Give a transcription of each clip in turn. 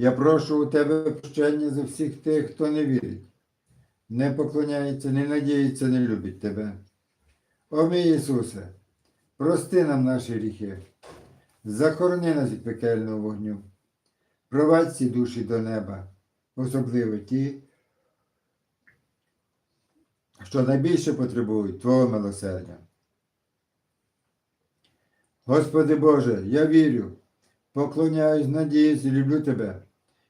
Я прошу у Тебе прощення за всіх тих, хто не вірить, не поклоняється, не надіється, не любить Тебе. О мій Ісусе, прости нам наші гріхи, захорони нас від пекельного вогню, провадь ці душі до неба, особливо ті, що найбільше потребують Твого милосердя. Господи Боже, я вірю, поклоняюсь, надіюсь і люблю Тебе.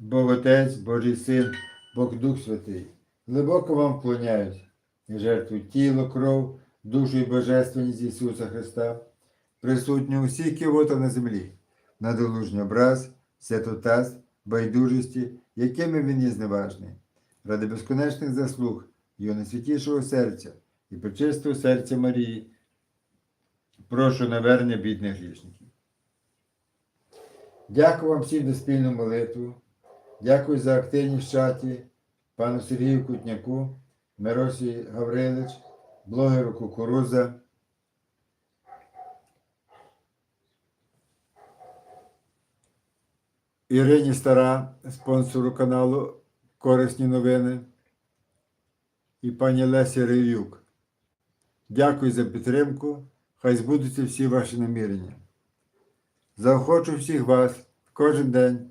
Бог Отець, Божий Син, Бог Дух Святий, глибоко вам вклоняюсь і жертву тіло, кров, душу і божественність Ісуса Христа, присутню усіх кивотах на землі, надолужній образ, святотаз, байдужості, якими він є зневажний, ради безконечних заслуг Його найсвятішого серця і причистого серця Марії, прошу навернення бідних грішників. Дякую вам всім за спільну молитву. Дякую за активність в чаті, пану Сергію Кутняку, Миросі Гаврилич, блогеру Кукуруза. Ірині Стара, спонсору каналу корисні новини і пані Лесі Ревюк. Дякую за підтримку. Хай збудуться всі ваші намірення. Заохочу всіх вас кожен день